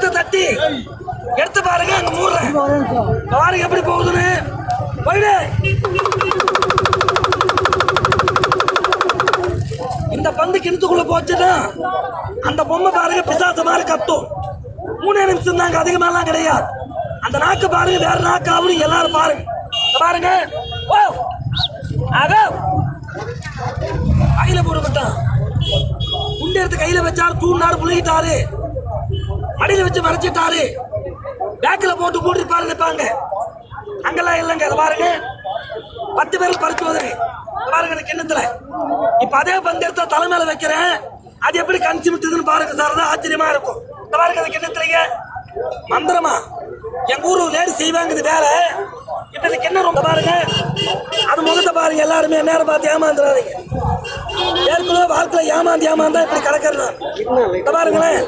எடுத்து தட்டி. எடுத்து பாருங்க அங்க மூடுறேன் பாருங்க எப்படி போகுதுன்னு. போயிடு. இந்த பந்து கிணத்துக்குள்ள போச்சுன்னா அந்த பொம்மை பாருங்க பிசாசு மாதிரி கத்தும். மூணே நிமிஷம் தாங்க அதிகமாலாம் கிடையாது. அந்த நாக்கு பாருங்க வேற நாக்கு ஆகுது எல்லாரும் பாருங்க. பாருங்க. ஓ அத. கையில போட்டுக்கிட்டான் குண்டு. எடுத்து கையில வச்சாரு தூண்டாரு புழுகிட்டாரு மடியில் வச்சு மறைச்சிட்டாரு. பேக்கில் போட்டு போட்டு பாருங்க அங்கெல்லாம் இல்லைங்க அதை பாருங்க. பத்து பேர் பறிச்சு வதுங்க பாருங்க இந்த கிண்ணத்துல. இப்ப அதே பந்து எடுத்தா தலை வைக்கிறேன். அது எப்படி கணிச்சு விட்டுதுன்னு பாருங்க சார் தான் ஆச்சரியமா இருக்கும். இந்த பாருங்க அந்த கிண்ணத்துலங்க மந்திரமா. எங்க ஊரு லேடி செய்வாங்க இது வேலை. இப்ப இந்த கிண்ணம் ரொம்ப பாருங்க. அது முகத்தை பாருங்க எல்லாருமே நேரம் பார்த்து ஏமாந்துடாதீங்க ஏற்கனவே வாழ்க்கையில ஏமாந்து ஏமாந்தா இப்படி கிடக்கிறது நான். இந்த பாருங்களேன்.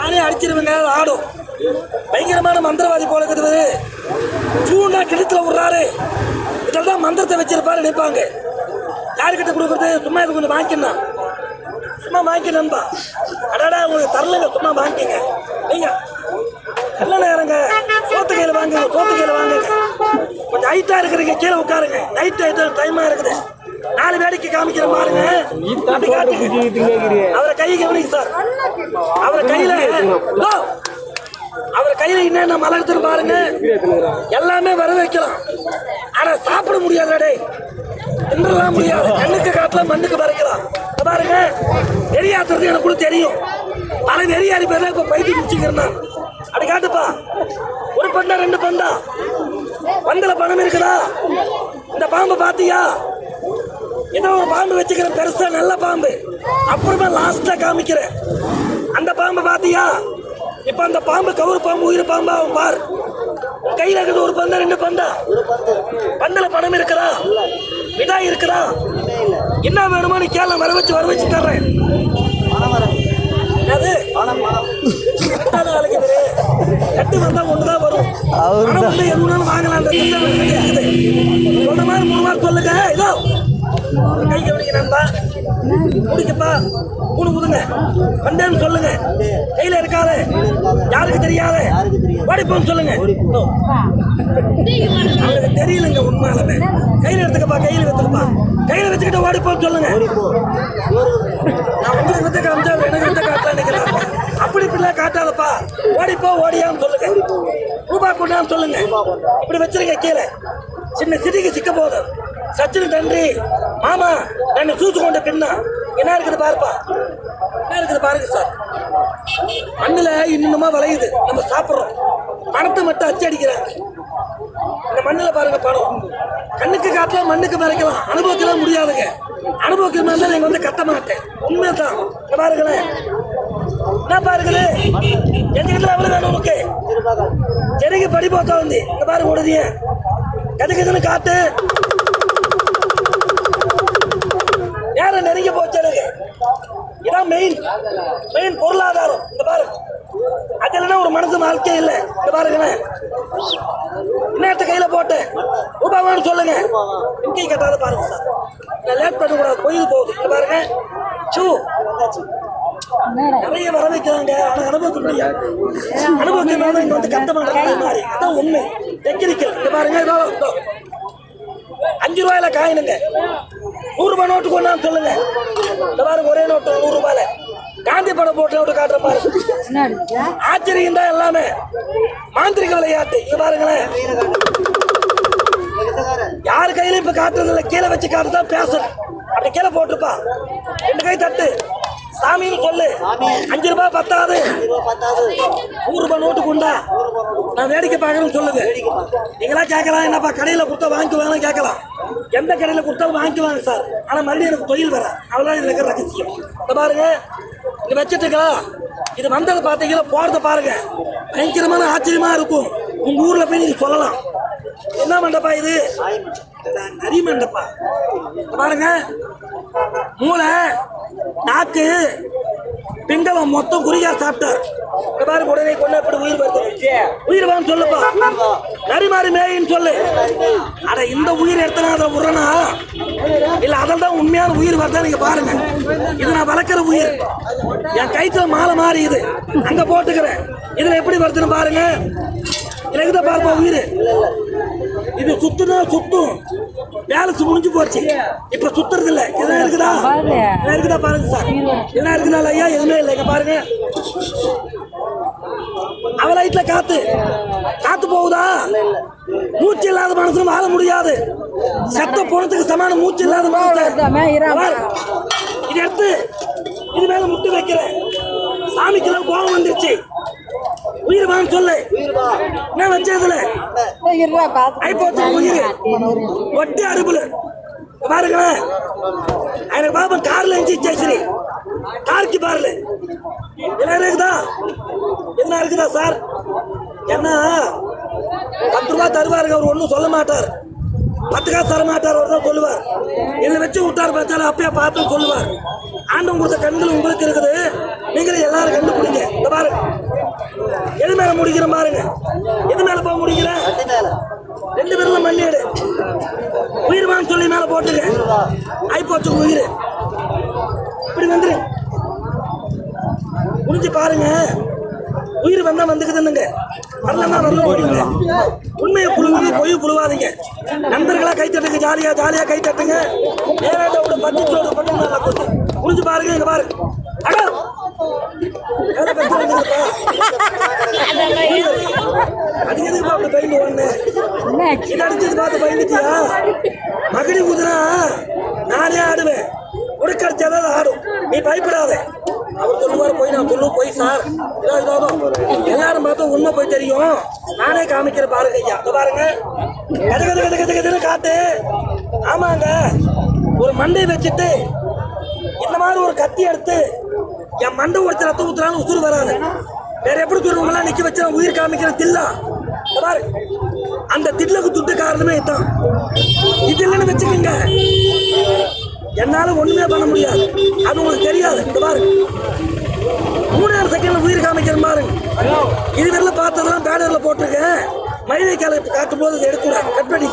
நானே அடிச்சிருவேங்க ஆடும் பயங்கரமான மந்திரவாதி போல இருக்குது. ஜூனா கிணத்துல விடுறாரு. இதில் தான் மந்திரத்தை வச்சிருப்பாரு நினைப்பாங்க. யாருக்கிட்ட கொடுக்குறது? சும்மா இது கொஞ்சம் வாங்கிக்கணும் சும்மா வாங்கிக்கணும்பா அடாடா உங்களுக்கு தரலங்க. சும்மா வாங்கிக்கங்க. நீங்க நல்ல நேரங்க. சோத்து கையில் வாங்குங்க சோத்து கையில் வாங்குங்க. கொஞ்சம் ஹைட்டாக இருக்கிறீங்க. கீழே உட்காருங்க. நைட் டைமாக இருக்குது. நாலு வேடிக்கை காமிக்கிற பாருங்க. அப்படி அவரை கை கவனிங்க சார். அவரை கையில அவர் கையில என்னென்ன மலர்த்துன்னு பாருங்க. எல்லாமே வர வைக்கலாம். ஆனா சாப்பிட முடியாது அடே தின்றலாம் முடியாது. கண்ணுக்கு காட்டலாம் மண்ணுக்கு பறக்கலாம். பாருங்க. தெரியாதது எனக்கு கூட தெரியும். ஆனா வெறியாடி பேர் இப்ப பைத்தி குடிச்சுக்கிறேன் அப்படி காட்டுப்பா. ஒரு பண்டா ரெண்டு பண்டா. பந்தல பணம் இருக்குதா? இந்த பாம்பு பாத்தியா? ஏதோ ஒரு பாம்பு வச்சுக்கிறேன். பெருசா நல்ல பாம்பு. அப்புறமா லாஸ்டா காமிக்கிறேன். அந்த பாம்பு பாத்தியா இப்ப அந்த பாம்பு கவுரு பாம்பு உயிர் பாம்பா அவன் பார். கையில இருக்குது ஒரு பந்தா ரெண்டு பந்தா? பந்தல பணம் இருக்கிறா மிட்டாய் இருக்கிறா என்ன வேணுமோ நீ கேள வர வச்சு வர வச்சு தர்றேன். இது. எட்டு வந்தா ஒண்ணுதான் வரும். வந்து வேணாலும் வாங்கலாம். சொல்ற மாதிரி மூணு வாரம் சொல்லுங்க. இதோ. ஒரு கை கவனிக்க முடிக்கப்பா. மூணு குதுங்க வந்தேன்னு சொல்லுங்க. கையில இருக்காது. யாருக்கு தெரியாத? ஓடிப்போன்னு சொல்லுங்க. இதோ. அவனுக்கு தெரியலங்க உண்மையாலுமே. கையில் எடுத்துக்கப்பா கையில் வச்சுக்கப்பா கையில் வச்சுக்கிட்டு ஓடிப்போன்னு சொல்லுங்க. நான் உங்களுக்கு வந்து காமிச்சா எனக்கு வித்த காட்டலாம் நினைக்கிறேன் அப்படி இப்படிலாம் காட்டாதப்பா. ஓடிப்போ ஓடியான்னு சொல்லுங்க. ரூபா கொண்டான்னு சொல்லுங்க. இப்படி வச்சிருங்க கீழே. சின்ன சிட்டிக்கு சிக்க போகுது. சச்சினு தன்றி மாமா என்னை சூச்சு கொண்ட பின்னா என்ன இருக்குது பாருப்பா. என்ன இருக்குது பாருங்க சார். மண்ணில் இன்னுமா விளையுது. நம்ம சாப்பிட்றோம். பணத்தை மட்டும் அச்சு அடிக்கிறாங்க. இந்த மண்ணில் பாருங்க பணம். கண்ணுக்கு காட்டலாம் மண்ணுக்கு மறைக்கலாம் அனுபவிக்கலாம் முடியாதுங்க. அனுபவிக்கிற மாதிரி நீங்கள் வந்து கத்த மாட்டேன். உண்மைதான். இந்த பாருங்களேன். என்ன பாருங்களே? எதுக்கிட்ட எவ்வளோ வேணும் உனக்கு? செடிக்கு படி போத்தா வந்து இந்த பாருங்க உடனே. எதுக்குதுன்னு காட்டு. நேரம் நெருங்கி போச்சு எனக்கு இதான் மெயின் மெயின் பொருளாதாரம். இந்த பாருங்க அது இல்லைன்னா ஒரு மனசு வாழ்க்கை இல்லை. இந்த பாருங்களேன் இன்னத்த கையில போட்டு ரூபாவான்னு சொல்லுங்க. இங்கே கட்டாத பாருங்க சார். நான் லேட் பண்ணக்கூடாது. கோயில் போகுது. இந்த பாருங்க. சூ நிறைய வர வைக்கிறாங்க. ஆனா அனுபவத்துக்கு முடியாது அனுபவிக்கிறனால இங்க வந்து கத்த மாட்டாங்க மாதிரி அதான் உண்மை. டெக்னிக்கல் இந்த பாருங்க. இதோ. அஞ்சு ரூபாயில காயினுங்க. நூறு ரூபாய் நோட்டு கொண்டாந்து சொல்லுங்க இந்த பாருங்க ஒரே நோட்டு நூறு ரூபாயில காந்தி படம் போட்டு நோட்டு காட்டுற பாருங்க ஆச்சரியம் தான் எல்லாமே. மாந்திரிக விளையாட்டு இது பாருங்களேன். யார் கையில இப்ப காட்டுறது இல்லை கீழே வச்சு காட்டுதான் பேசுறேன் அப்படி கீழே போட்டிருப்பா. ரெண்டு கை தட்டு. சாமின்னு சொல்லு. அஞ்சு ரூபாய் பத்தாது. நூறு ரூபாய் நோட்டு கொண்டா நான் வேடிக்கை பார்க்கறேன்னு சொல்லுங்க. நீங்களா கேட்கலாம். என்னப்பா கடையில் கொடுத்தா வாங்கிக்குவாங்கன்னு கேட்கலாம். எந்த கடையில் கொடுத்தாலும் வாங்கிக்குவாங்க சார்? ஆனால் மறுபடியும் எனக்கு தொழில் வர அவ்வளோதான் இதுல இருக்கிற ரகசியம். இந்த பாருங்க இது வச்சுட்டுக்கா. இது வந்ததை பார்த்தீங்கன்னா போறத பாருங்க. பயங்கரமான ஆச்சரியமா இருக்கும். உங்க ஊர்ல போய் நீங்க சொல்லலாம். என்ன மண்டப்பா இது? நரிமண்டப்பா பாருங்க மூளை நாக்கு பிங்கலம் மொத்தம் குறியா சாப்பிட்டார். இங்க உடனே கொண்டு எப்படி உயிர் வருது உயிர் வான்னு சொல்லுப்பா. நரிமாரி மேயின்னு சொல்லு. அட இந்த உயிர் எடுத்தனா அதை விடுறனா இல்ல அதில் தான் உண்மையான உயிர் வருதா நீங்க பாருங்க. இது நான் வளர்க்குற உயிர். என் கைத்துல மாலை மாறி இது. அங்க போட்டுக்கிறேன். இதுல எப்படி வருதுன்னு பாருங்க. இதுல பார்ப்போம் உயிர். இது சுத்துனா சுத்தும். பேலன்ஸ் முடிஞ்சு போச்சு. இப்ப சுத்துறது இல்ல இதெல்லாம் இருக்குதா இதெல்லாம் இருக்குதா பாருங்க சார். இதெல்லாம் இருக்குதா ஐயா எதுவுமே இல்லை. இங்க பாருங்க. அவ லைட்ல காத்து. காத்து போகுதா? மூச்சு இல்லாத மனுஷன் வாழ முடியாது. செத்த போனதுக்கு சமான மூச்சு இல்லாத பாரு. இது எடுத்து இது மேல முட்டு வைக்கிறேன். சாமிக்கு கோபம் வந்துருச்சு. உயிர் வாங்க சொல்லு. என்ன வச்சதுல ஐப்போச்சு உயிர். ஒட்டி அடுப்புல. பாருங்களேன் எனக்கு பாப்பா கார்ல இருந்துச்சு சரி காருக்கு பாருல. என்ன இருக்குதா? என்ன இருக்குதா சார் என்ன? பத்து ரூபா தருவாருங்க அவர் ஒன்றும் சொல்ல மாட்டார். பத்து காசு தர மாட்டார் அவர் தான் சொல்லுவார். இதில் வச்சு விட்டார் பார்த்தாலும் அப்பயே பார்த்து சொல்லுவார். ஆண்டவன் கொடுத்த கண்கள் உங்களுக்கு இருக்குது நீங்களும் எல்லாரும் கண்டு பிடிங்க இந்த பாருங்க எது மேல முடிக்கிறேன் பாருங்க. எது மேல போக முடிக்கிறேன் ரெண்டு பேர்ல மண்ணி எடு. உயிர் வான்னு சொல்லி மேல போட்டுங்க ஆயிப்போச்சு உயிர். இப்படி வந்துரு. முடிஞ்சு பாருங்க. உயிர் வந்தா வந்துக்குதுன்னுங்க. வரலன்னா வரல போடுங்க உண்மையை புழுங்குங்க பொய் புழுவாதீங்க. நண்பர்களா கை தட்டுங்க ஜாலியா ஜாலியா கை தட்டுங்க. நேராட்ட விட பத்து சோடு பண்ணி நல்லா கொண்டு முடிஞ்சு பாருங்க இங்க பாருங்க அடா! எவ்வளவு அது எதுக்கு அப்படி பயந்து ஒண்ணு இது அடிச்சது பார்த்து பயந்துட்டியா மகிழி குதிரா நானே ஆடுவேன் உடக்கடிச்சாதான் ஆடும் நீ பயப்படாத அவர் சொல்லுவார் போய் நான் சொல்லுவோம் போய் சார் இதோ இதோ எல்லாரும் பார்த்தா உண்மை போய் தெரியும் நானே காமிக்கிற பாருங்க ஐயா அதை பாருங்க கத கத கத கத கதன்னு காத்து ஆமாங்க ஒரு மண்டை வச்சுட்டு இந்த மாதிரி ஒரு கத்தி எடுத்து என் மண்டை ஒருத்தர் ரத்த ஊத்துறாலும் உசுறு வராது. வேற எப்படி சொல்லுவங்களாம் நிக்க வச்சு நான் உயிர் காமிக்கிற தில்லா? பாரு. அந்த தில்லுக்கு துட்டு காரணமே தான் இது இல்லைன்னு வச்சுக்கோங்க. என்னால ஒண்ணுமே பண்ண முடியாது. அது உங்களுக்கு தெரியாது. இந்த பாரு. மூணாயிரம் செகண்ட்ல உயிர் காமிக்கிற பாருங்க இதுவரையில் பார்த்ததெல்லாம் பேனர்ல போட்டிருக்கேன். மயிலை காலை காட்டும் போது எடுக்கூடாது கட் பண்ணி